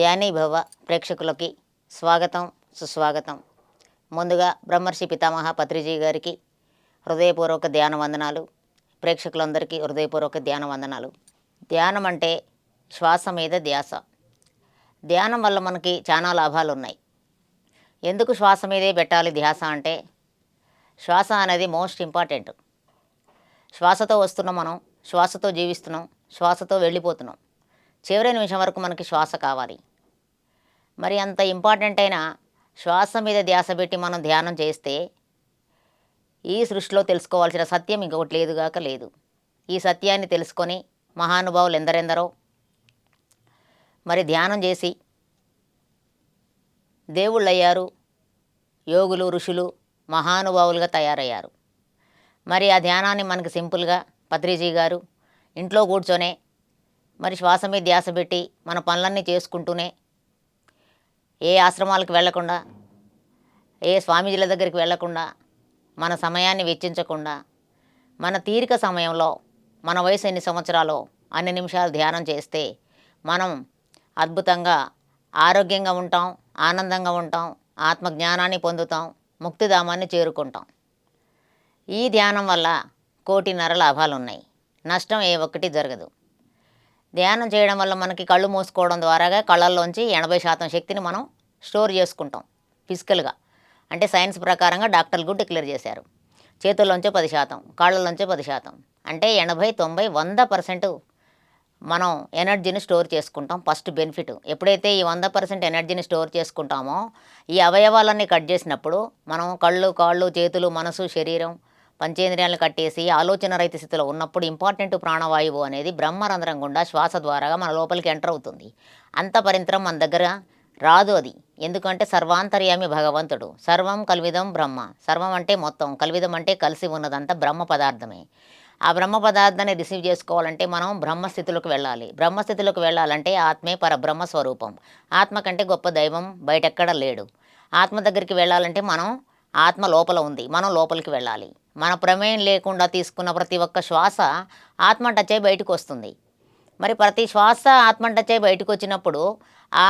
ధ్యానీభవ ప్రేక్షకులకి స్వాగతం సుస్వాగతం. ముందుగా బ్రహ్మర్షి పితామహ పత్రిజీ గారికి హృదయపూర్వక ధ్యాన వందనాలు ప్రేక్షకులందరికీ హృదయపూర్వక ధ్యాన వందనాలు. ధ్యానం అంటే శ్వాస మీద ధ్యాస. ధ్యానం వల్ల మనకి చాలా లాభాలు ఉన్నాయి ఎందుకు శ్వాస మీదే పెట్టాలి ధ్యాస అంటే? శ్వాస అనేది మోస్ట్ ఇంపార్టెంట్. శ్వాసతో వస్తున్నాం మనం శ్వాసతో జీవిస్తున్నాం శ్వాసతో వెళ్ళిపోతున్నాం. చివరి నిమిషం వరకు మనకి శ్వాస కావాలి. మరి అంత ఇంపార్టెంట్ అయిన శ్వాస మీద ధ్యాస పెట్టి మనం ధ్యానం చేస్తే ఈ సృష్టిలో తెలుసుకోవాల్సిన సత్యం ఇంకొకటి లేదుగాక లేదు. ఈ సత్యాన్ని తెలుసుకొని మహానుభావులు ఎందరెందరో మరి ధ్యానం చేసి దేవుళ్ళు అయ్యారు యోగులు ఋషులు మహానుభావులుగా తయారయ్యారు. మరి ఆ ధ్యానాన్ని మనకి సింపుల్గా పత్రిజీ గారు ఇంట్లో కూర్చొనే మరి శ్వాస మీద ధ్యాస పెట్టి మన పనులన్నీ చేసుకుంటూనే ఏ ఆశ్రమాలకు వెళ్ళకుండా ఏ స్వామీజీల దగ్గరికి వెళ్ళకుండా మన సమయాన్ని వెచ్చించకుండా మన తీరిక సమయంలో మన వయసు ఎన్ని సంవత్సరాలు అన్ని నిమిషాలు ధ్యానం చేస్తే మనం అద్భుతంగా ఆరోగ్యంగా ఉంటాం ఆనందంగా ఉంటాం ఆత్మజ్ఞానాన్ని పొందుతాం ముక్తిధామాన్ని చేరుకుంటాం. ఈ ధ్యానం వల్ల కోటిన్నర లాభాలు ఉన్నాయి నష్టం ఏ ఒక్కటి జరగదు. ధ్యానం చేయడం వల్ల మనకి కళ్ళు మూసుకోవడం ద్వారాగా కళ్ళల్లోంచి ఎనభై శాతం శక్తిని మనం స్టోర్ చేసుకుంటాం ఫిజికల్గా. అంటే సైన్స్ ప్రకారంగా డాక్టర్లు కూడా డిక్లేర్ చేశారు. చేతుల్లోంచే పది శాతం కాళ్ళల్లోంచే పది శాతం. అంటే ఎనభై తొంభై వంద పర్సెంట్ మనం ఎనర్జీని స్టోర్ చేసుకుంటాం ఫస్ట్ బెనిఫిట్. ఎప్పుడైతే ఈ వంద పర్సెంట్ ఎనర్జీని స్టోర్ చేసుకుంటామో ఈ అవయవాలన్నీ కట్ చేసినప్పుడు మనం కళ్ళు కాళ్ళు చేతులు మనసు శరీరం పంచేంద్రియాలను కట్టేసి ఆలోచన రహిత స్థితిలో ఉన్నప్పుడు ఇంపార్టెంట్ ప్రాణవాయువు అనేది బ్రహ్మరంధ్రం గుండా శ్వాస ద్వారాగా మన లోపలికి ఎంటర్ అవుతుంది. అంత పరింతరం మన దగ్గర రాదు అది. ఎందుకంటే సర్వాంతర్యామి భగవంతుడు. సర్వం కల్విదం బ్రహ్మ. సర్వం అంటే మొత్తం. కల్విదం అంటే కలిసి ఉన్నదంతా బ్రహ్మ పదార్థమే. ఆ బ్రహ్మ పదార్థాన్ని రిసీవ్ చేసుకోవాలంటే మనం బ్రహ్మస్థితిలోకి వెళ్ళాలి. బ్రహ్మస్థితిలోకి వెళ్ళాలంటే ఆత్మే పరబ్రహ్మ స్వరూపం. ఆత్మ కంటే గొప్ప దైవం బయటెక్కడ లేడు. ఆత్మ దగ్గరికి వెళ్ళాలంటే మనం ఆత్మ లోపల ఉంది. మనం లోపలికి వెళ్ళాలి. మన ప్రమేయం లేకుండా తీసుకున్న ప్రతి ఒక్క శ్వాస ఆత్మ టచ్ బయటకు వస్తుంది మరి ప్రతి శ్వాస ఆత్మ టచ్ బయటకు వచ్చినప్పుడు ఆ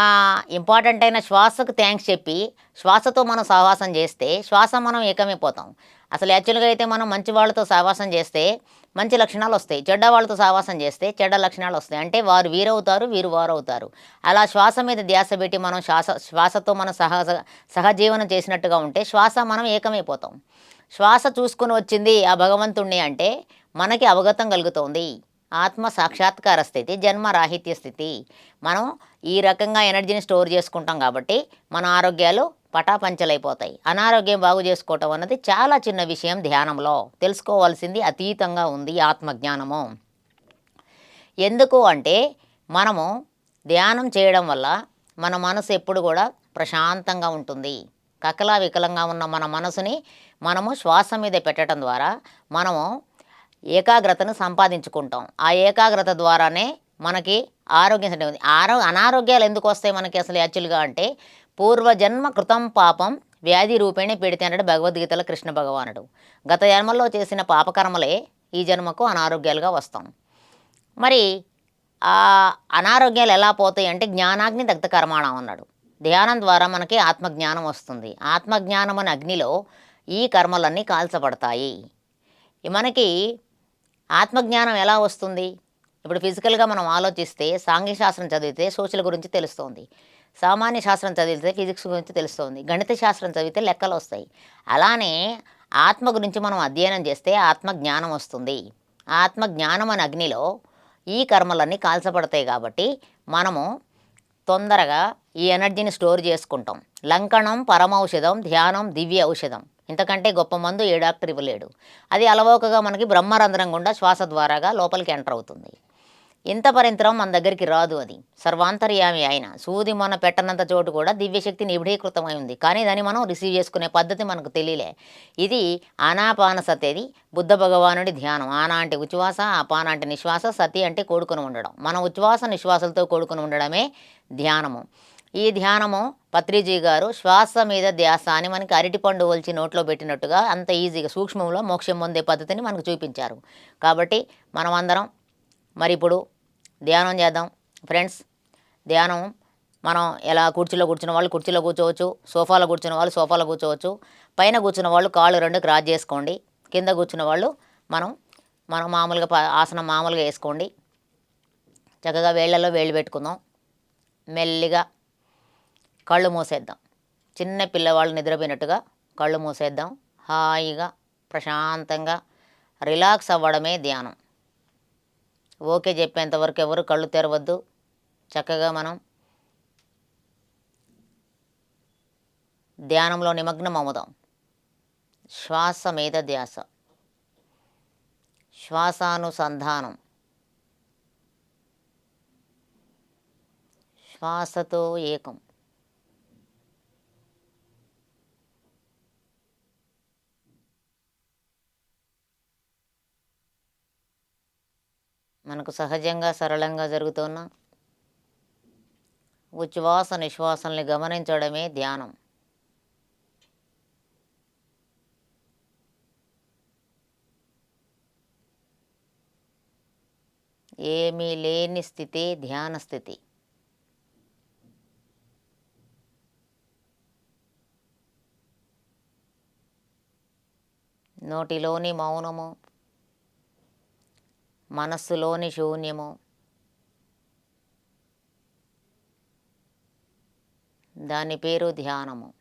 ఇంపార్టెంట్ అయిన శ్వాసకు థ్యాంక్స్ చెప్పి శ్వాసతో మనం సహవాసం చేస్తే శ్వాస మనం ఏకమైపోతాం. అసలు యాక్చువల్గా అయితే మనం మంచి వాళ్ళతో సహవాసం చేస్తే మంచి లక్షణాలు వస్తాయి. చెడ్డ వాళ్ళతో సహవాసం చేస్తే చెడ్డ లక్షణాలు వస్తాయి. అంటే వారు వీరవుతారు వీరు వారు అవుతారు అలా శ్వాస మీద ధ్యాస పెట్టి మనం శ్వాస శ్వాసతో మనం సహజ సహజీవనం చేసినట్టుగా ఉంటే శ్వాస మనం ఏకమైపోతాం. శ్వాస చూసుకుని వచ్చింది ఆ భగవంతుణ్ణి అంటే మనకి అవగతం కలుగుతోంది. ఆత్మ సాక్షాత్కార స్థితి జన్మ రాహిత్య స్థితి. మనం ఈ రకంగా ఎనర్జీని స్టోర్ చేసుకుంటాం కాబట్టి మన ఆరోగ్యాలు పటాపంచలైపోతాయి. అనారోగ్యం బాగు చేసుకోవటం అన్నది చాలా చిన్న విషయం ధ్యానంలో. తెలుసుకోవాల్సింది అతీతంగా ఉంది ఆత్మజ్ఞానము. ఎందుకు అంటే మనము ధ్యానం చేయడం వల్ల మన మనసు ఎప్పుడు కూడా ప్రశాంతంగా ఉంటుంది. కకలా వికలంగా ఉన్న మన మనసుని మనము శ్వాస మీద పెట్టడం ద్వారా మనము ఏకాగ్రతను సంపాదించుకుంటాం. ఆ ఏకాగ్రత ద్వారానే మనకి ఆరోగ్యం సెట్ ఆరో అనారోగ్యాలు ఎందుకు వస్తాయి మనకి అసలు యాక్చువల్గా అంటే పూర్వజన్మ కృతం పాపం వ్యాధి రూపేణి పెడితే అన్నాడు భగవద్గీతలో కృష్ణ భగవానుడు. గత జన్మల్లో చేసిన పాపకర్మలే ఈ జన్మకు అనారోగ్యాలుగా వస్తాం. మరి ఆ అనారోగ్యాలు ఎలా పోతాయి అంటే జ్ఞానాగ్ని దగ్ధ కర్మాణం అన్నాడు. ధ్యానం ద్వారా మనకి ఆత్మజ్ఞానం వస్తుంది. ఆత్మజ్ఞానం అనే అగ్నిలో ఈ కర్మలన్నీ కాల్చబడతాయి. మనకి ఆత్మజ్ఞానం ఎలా వస్తుంది? ఇప్పుడు ఫిజికల్గా మనం ఆలోచిస్తే సాంఘిక శాస్త్రం చదివితే సోషల్ గురించి తెలుస్తుంది. సామాన్య శాస్త్రం చదివితే ఫిజిక్స్ గురించి తెలుస్తుంది. గణిత శాస్త్రం చదివితే లెక్కలు వస్తాయి. అలానే ఆత్మ గురించి మనం అధ్యయనం చేస్తే ఆత్మ జ్ఞానం వస్తుంది. ఆత్మ జ్ఞానం అనే అగ్నిలో ఈ కర్మలన్నీ కాల్చబడతాయి కాబట్టి మనము తొందరగా ఈ ఎనర్జీని స్టోర్ చేసుకుంటాం. లంకణం పరమౌషధం ధ్యానం దివ్య ఔషధం ఇంతకంటే గొప్ప మందు ఏ డాక్టర్ ఇవ్వలేడు. అది అలవోకగా మనకి బ్రహ్మరంధ్రం గుండా శ్వాస ద్వారాగా లోపలికి ఎంటర్ అవుతుంది. ఇంత పరింతరం మన దగ్గరికి రాదు అది. సర్వాంతర్యామి ఆయన. సూది మన పెట్టనంత చోటు కూడా దివ్యశక్తి నిబిడీకృతమై ఉంది. కానీ దాన్ని మనం రిసీవ్ చేసుకునే పద్ధతి మనకు తెలియలే. ఇది ఆనాపాన సతేది బుద్ధ భగవానుడి ధ్యానం. ఆనా అంటే ఉచ్ఛ్వాస అపాన అంటే నిశ్వాస సతి అంటే కోడుకుని ఉండడం. మన ఉచ్ఛ్వాస నిశ్వాసలతో కోడుకుని ఉండడమే ధ్యానము. ఈ ధ్యానము పత్రిజీ గారు శ్వాస మీద ధ్యాస అని మనకి అరటిపండు ఒలిచి నోట్లో పెట్టినట్టుగా అంత ఈజీగా సూక్ష్మంలో మోక్షం పొందే పద్ధతిని మనకు చూపించారు. కాబట్టి మనం అందరం మరి ఇప్పుడు ధ్యానం చేద్దాం. ఫ్రెండ్స్ ధ్యానం మనం ఎలా కుర్చీలో కూర్చున్న వాళ్ళు కుర్చీలో కూర్చోవచ్చు సోఫాలో కూర్చున్న వాళ్ళు సోఫాలో కూర్చోవచ్చు పైన కూర్చున్న వాళ్ళు కాళ్ళు రెండు క్రాస్ చేసుకోండి కింద కూర్చున్న వాళ్ళు మనం మనం మామూలుగా ఆసనం మామూలుగా వేసుకోండి. చక్కగా వేళ్ళలో వేళ్ళు పెట్టుకుందాం. మెల్లిగా కళ్ళు మూసేద్దాం. చిన్న పిల్లవాళ్ళు నిద్రపోయినట్టుగా కళ్ళు మూసేద్దాం. హాయిగా ప్రశాంతంగా రిలాక్స్ అవ్వడమే ధ్యానం. ఓకే చెప్పేంతవరకు ఎవరు కళ్ళు తెరవద్దు. చక్కగా మనం ధ్యానంలో నిమగ్నం అవుదాం. శ్వాస మీద ధ్యాస. శ్వాసానుసంధానం. శ్వాసతో ఏకం. మనకు సహజంగా సరళంగా జరుగుతున్న ఉచ్ఛ్వాస నిశ్వాసల్ని గమనించడమే ధ్యానం. ఏమీ లేని స్థితి ధ్యాన స్థితి. నోటిలోని మౌనము మనస్సులోని శూన్యము. దాని పేరు ధ్యానము.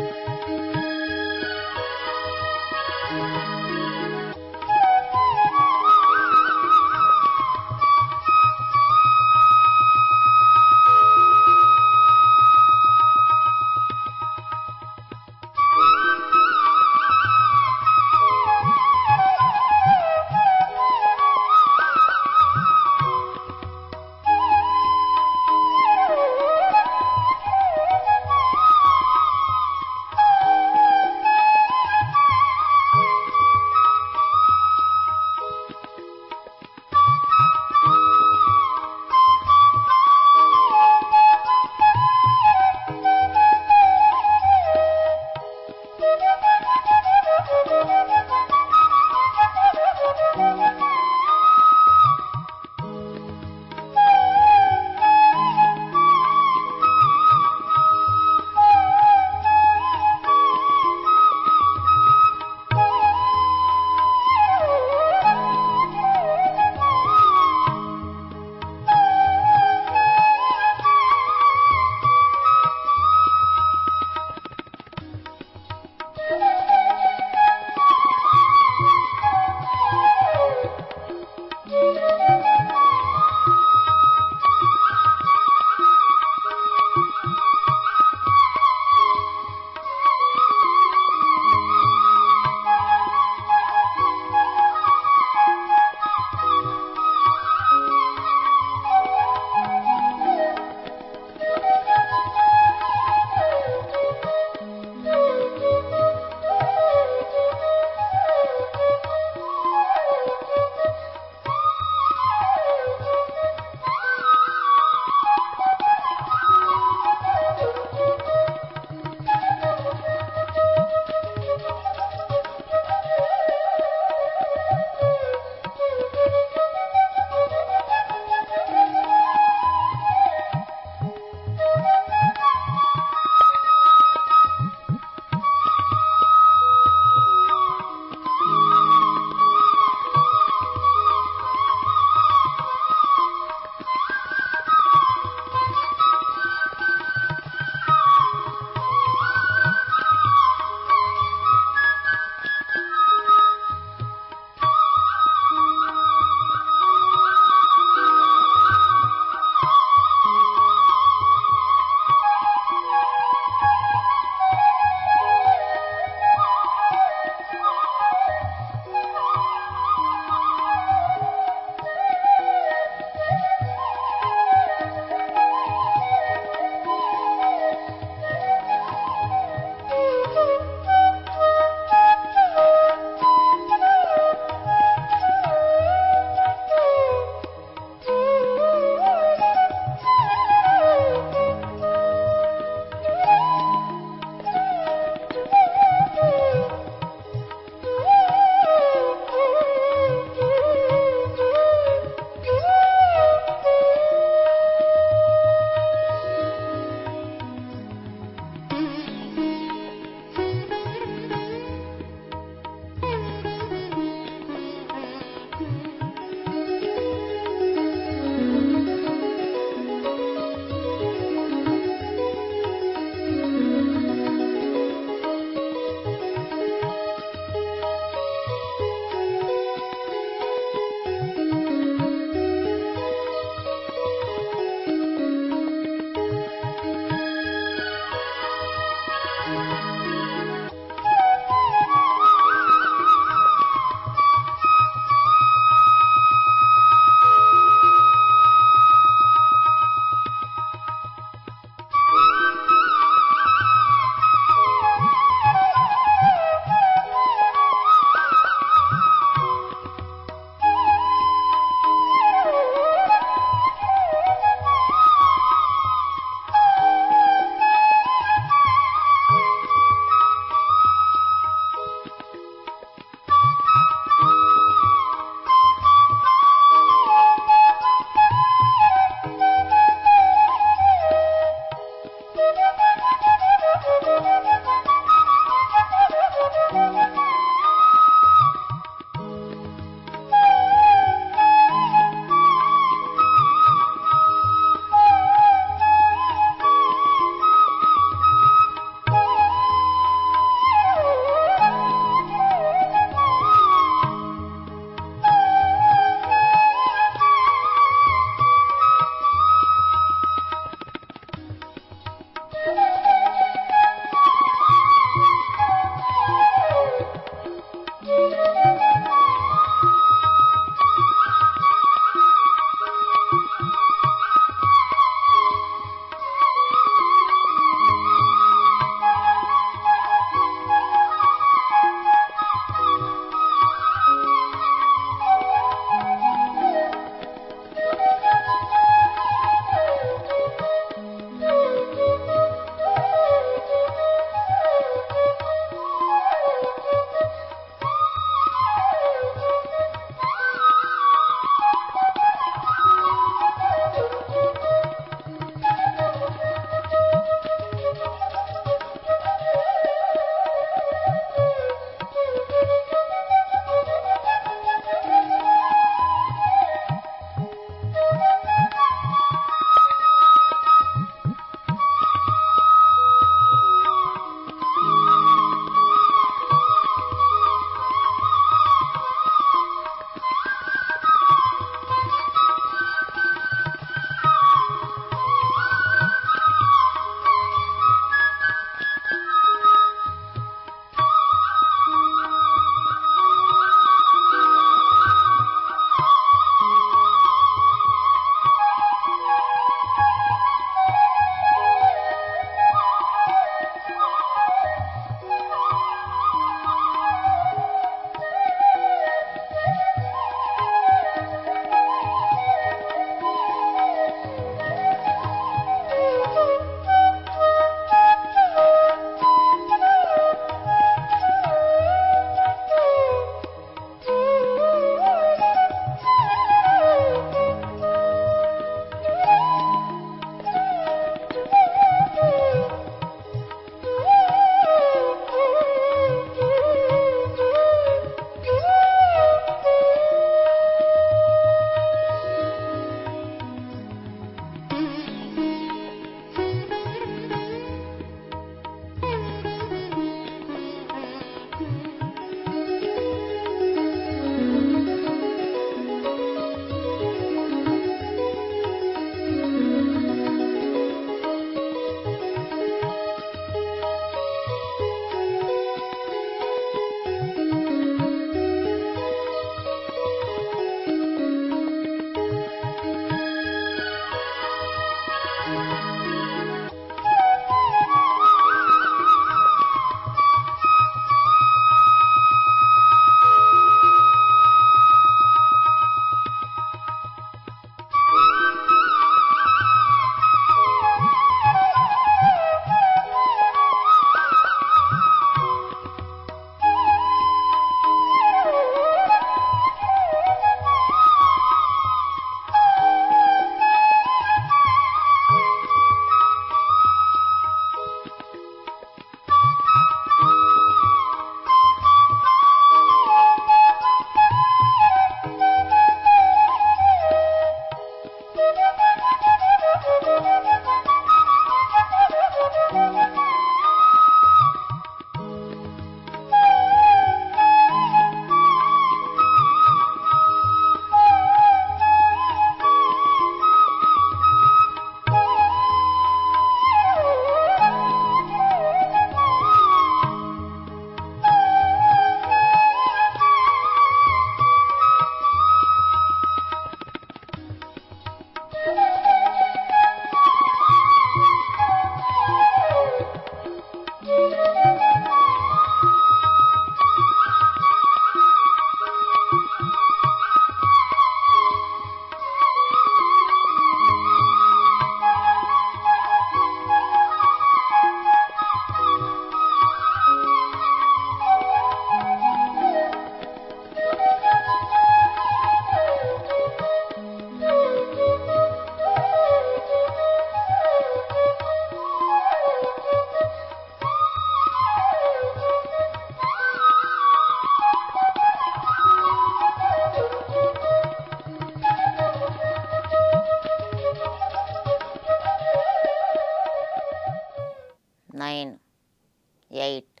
eight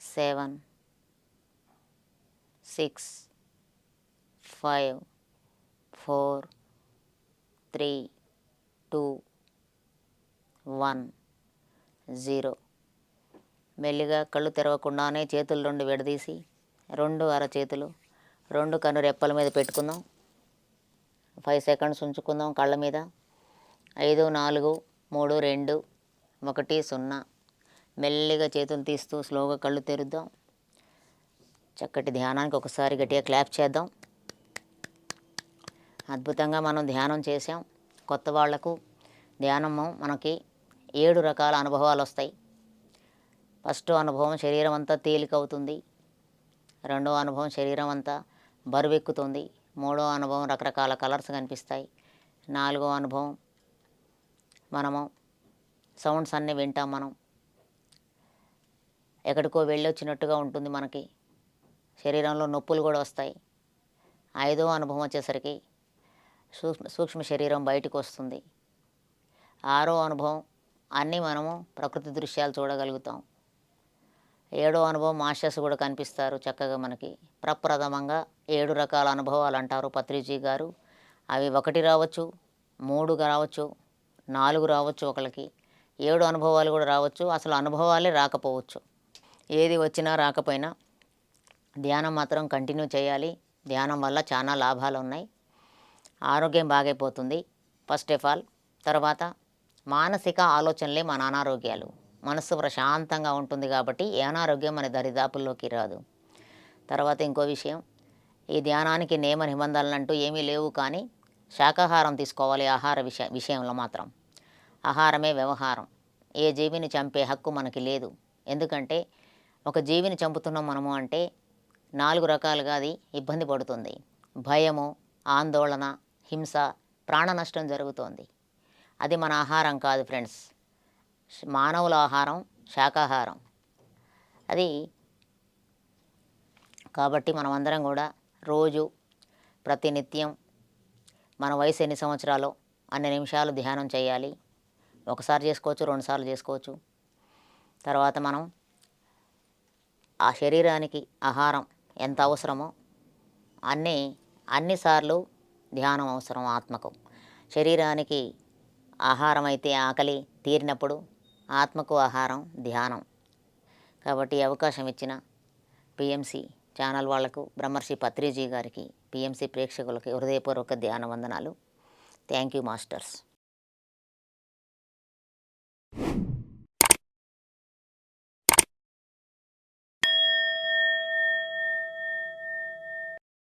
seven six five four three two one zero. మెల్లిగా కళ్ళు తెరవకుండానే చేతులు రెండు విడదీసి రెండు అరచేతులు రెండు కన్ను రెప్పల మీద పెట్టుకుందాం. ఫైవ్ సెకండ్స్ ఉంచుకుందాం కళ్ళ మీద. ఐదు నాలుగు మూడు రెండు ఒకటి సున్నా. మెల్లిగా చేతులు తీస్తూ స్లోగా కళ్ళు తెరుద్దాం. చక్కటి ధ్యానానికి ఒకసారి గట్టిగా క్లాప్ చేద్దాం. అద్భుతంగా మనం ధ్యానం చేసాం కొత్త వాళ్ళకు ధ్యానము మనకి ఏడు రకాల అనుభవాలు వస్తాయి. ఫస్ట్ అనుభవం శరీరం అంతా తేలిక అవుతుంది. రెండో అనుభవం శరీరం అంతా బరువెక్కుతుంది. మూడో అనుభవం రకరకాల కలర్స్ కనిపిస్తాయి. నాలుగో అనుభవం మనము సౌండ్స్ అన్నీ వింటాం మనం. ఎక్కడికో వెళ్ళొచ్చినట్టుగా ఉంటుంది మనకి. శరీరంలో నొప్పులు కూడా వస్తాయి. ఐదో అనుభవం వచ్చేసరికి సూక్ష్మ సూక్ష్మ శరీరం బయటకు వస్తుంది. ఆరో అనుభవం అన్నీ మనము ప్రకృతి దృశ్యాలు చూడగలుగుతాం. ఏడో అనుభవం మాస్టర్స్ కూడా కనిపిస్తారు చక్కగా మనకి. ప్రప్రథమంగా ఏడు రకాల అనుభవాలు అంటారు పత్రిజీ గారు. అవి ఒకటి రావచ్చు మూడు రావచ్చు నాలుగు రావచ్చు ఒకరికి ఏడు అనుభవాలు కూడా రావచ్చు. అసలు అనుభవాలే రాకపోవచ్చు. ఏది వచ్చినా రాకపోయినా ధ్యానం మాత్రం కంటిన్యూ చేయాలి. ధ్యానం వల్ల చాలా లాభాలు ఉన్నాయి. ఆరోగ్యం బాగైపోతుంది. ఫస్ట్ ఆఫ్ ఆల్ తర్వాత మానసిక ఆలోచనలే మన అనారోగ్యాలు. మనసు ప్రశాంతంగా ఉంటుంది కాబట్టి ఏ అనారోగ్యం మన దరిదాపుల్లోకి రాదు. తర్వాత ఇంకో విషయం ఈ ధ్యానానికి నియమ నిబంధనలు అంటూ ఏమీ లేవు కానీ శాకాహారం తీసుకోవాలి ఆహార విషయ విషయంలో మాత్రం. ఆహారమే వ్యవహారం. ఏ జీవిని చంపే హక్కు మనకి లేదు. ఎందుకంటే ఒక జీవిని చంపుతున్నాం మనము అంటే నాలుగు రకాలుగా అది ఇబ్బంది పడుతుంది. భయము ఆందోళన హింస ప్రాణ నష్టం జరుగుతోంది. అది మన ఆహారం కాదు ఫ్రెండ్స్. మానవుల ఆహారం శాకాహారం. అది కాబట్టి మనమందరం కూడా రోజు ప్రతినిత్యం మన వయసు ఎన్ని సంవత్సరాలు అన్ని నిమిషాలు ధ్యానం చేయాలి. ఒకసారి చేసుకోవచ్చు రెండుసార్లు చేసుకోవచ్చు. తర్వాత మనం ఆ శరీరానికి ఆహారం ఎంత అవసరమో అన్ని అన్నిసార్లు ధ్యానం అవసరం ఆత్మకు. శరీరానికి ఆహారం అయితే ఆకలి తీరినప్పుడు ఆత్మకు ఆహారం ధ్యానం. కాబట్టి అవకాశం ఇచ్చిన పిఎంసి ఛానల్ వాళ్ళకు బ్రహ్మర్షి పత్రిజీ గారికి పిఎంసి ప్రేక్షకులకి హృదయపూర్వక ధ్యాన వందనాలు. Thank you masters.